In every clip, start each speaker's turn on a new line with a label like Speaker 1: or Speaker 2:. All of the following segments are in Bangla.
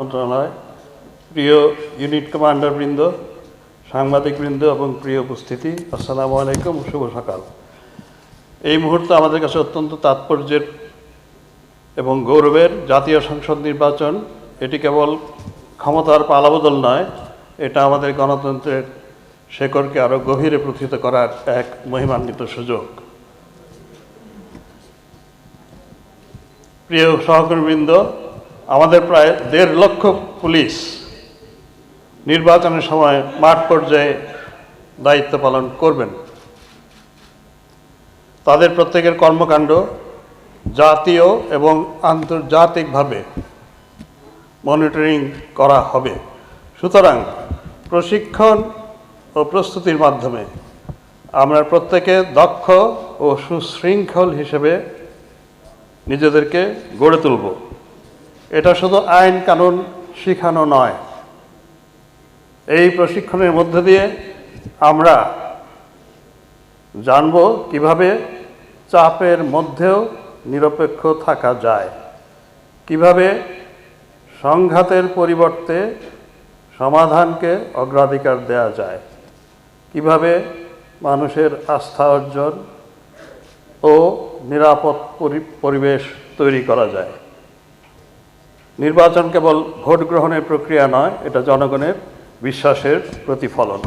Speaker 1: মন্ত্রণালয়, প্রিয় ইউনিট কমান্ডার বৃন্দ, সাংবাদিক বৃন্দ এবং প্রিয় উপস্থিতি, আসসালামু আলাইকুম, শুভ সকাল। এই মুহূর্তে আমাদের কাছে অত্যন্ত তাৎপর্যের এবং গৌরবের জাতীয় সংসদ নির্বাচন, এটি কেবল ক্ষমতার পালাবদল নয়, এটা আমাদের গণতন্ত্রের শেকড়কে আরও গভীরে প্রথিত করার এক মহিমান্বিত সুযোগ। প্রিয় সহকর্মীবৃন্দ আমাদের প্রায় দেড় লক্ষ পুলিশ নির্বাচনের সময় মাঠ পর্যায়ে দায়িত্ব পালন করবেন। তাদের প্রত্যেকের কর্মকাণ্ড জাতীয় এবং আন্তর্জাতিকভাবে মনিটরিং করা হবে। সুতরাং প্রশিক্ষণ ও প্রস্তুতির মাধ্যমে আমরা প্রত্যেকে দক্ষ ও সুশৃঙ্খল হিসেবে নিজেদেরকে গড়ে তুলব। এটা শুধু আইন কানুন শিখানো নয়। এই প্রশিক্ষণের মধ্য দিয়ে আমরা জানব কীভাবে চাপের মধ্যেও নিরপেক্ষ থাকা যায়, কীভাবে সংঘাতের পরিবর্তে সমাধানকে অগ্রাধিকার দেওয়া যায়, কীভাবে মানুষের আস্থা অর্জন ও নিরাপদ পরি- পরিবেশ তৈরি করা যায়। নির্বাচন কেবল ভোট গ্রহণের প্রক্রিয়া নয়, এটা জনগণের বিশ্বাসের প্রতিফলন।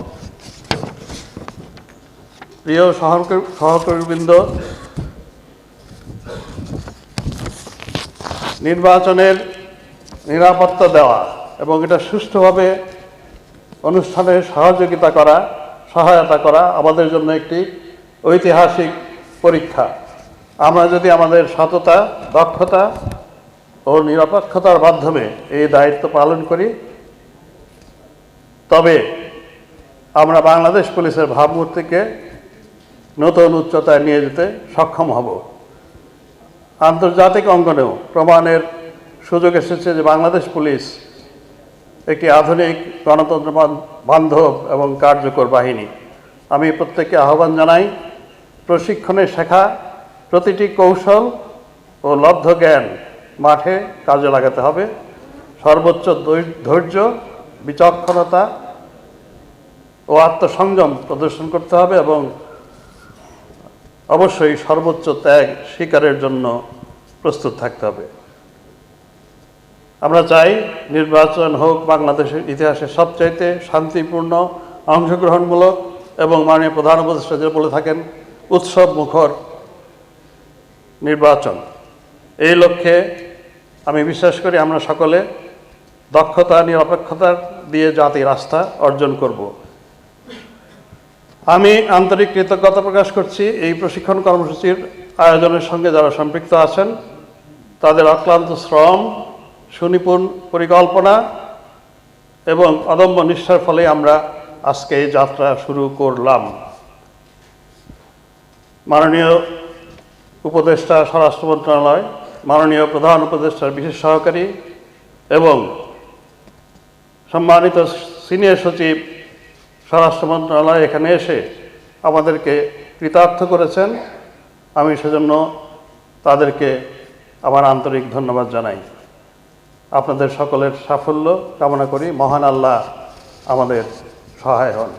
Speaker 1: প্রিয় সহকর্মী সহকর্মীবৃন্দ, নির্বাচনের নিরাপত্তা দেওয়া এবং এটা সুষ্ঠুভাবে অনুষ্ঠানে সহযোগিতা করা, সহায়তা করা আমাদের জন্য একটি ঐতিহাসিক পরীক্ষা। আমরা যদি আমাদের সততা, দক্ষতা ও নিরপেক্ষতার মাধ্যমে এই দায়িত্ব পালন করি। তবে আমরা বাংলাদেশ পুলিশের ভাবমূর্তিকে নতুন উচ্চতায় নিয়ে যেতে সক্ষম হব। আন্তর্জাতিক অঙ্গনেও প্রমাণের সুযোগ এসেছে যে বাংলাদেশ পুলিশ একটি আধুনিক গণতন্ত্র বান্ধব এবং কার্যকর বাহিনী। আমি প্রত্যেককে আহ্বান জানাই, প্রশিক্ষণে শেখা প্রতিটি কৌশল ও লব্ধ জ্ঞান মাঠে কাজে লাগাতে হবে। সর্বোচ্চ ধৈর্য, বিচক্ষণতা ও আত্মসংযম প্রদর্শন করতে হবে এবং অবশ্যই সর্বোচ্চ ত্যাগ স্বীকারের জন্য প্রস্তুত থাকতে হবে। আমরা চাই নির্বাচন হোক বাংলাদেশের ইতিহাসে সবচাইতে শান্তিপূর্ণ, অংশগ্রহণমূলক এবং মাননীয় প্রধান উপদেষ্টা যে বলে থাকেন উৎসব মুখর নির্বাচন। এই লক্ষ্যে আমি বিশ্বাস করি আমরা সকলে দক্ষতা, নিরপেক্ষতা দিয়ে জাতির আস্থা অর্জন করব। আমি আন্তরিক কৃতজ্ঞতা প্রকাশ করছি এই প্রশিক্ষণ কর্মসূচির আয়োজনের সঙ্গে যারা সম্পৃক্ত আছেন, তাদের অক্লান্ত শ্রম, সুনিপুণ পরিকল্পনা এবং অদম্য নিষ্ঠার ফলে আমরা আজকে এই যাত্রা শুরু করলাম। মাননীয় উপদেষ্টা, স্বরাষ্ট্র মন্ত্রণালয় মাননীয় প্রধান উপদেষ্টার বিশেষ সহকারী এবং সম্মানিত সিনিয়র সচিব, স্বরাষ্ট্র মন্ত্রণালয় এখানে এসে আমাদেরকে কৃতার্থ করেছেন। আমি সেজন্য তাদেরকে আমার আন্তরিক ধন্যবাদ জানাই। আপনাদের সকলের সাফল্য কামনা করি। মহান আল্লাহ আমাদের সহায় হন।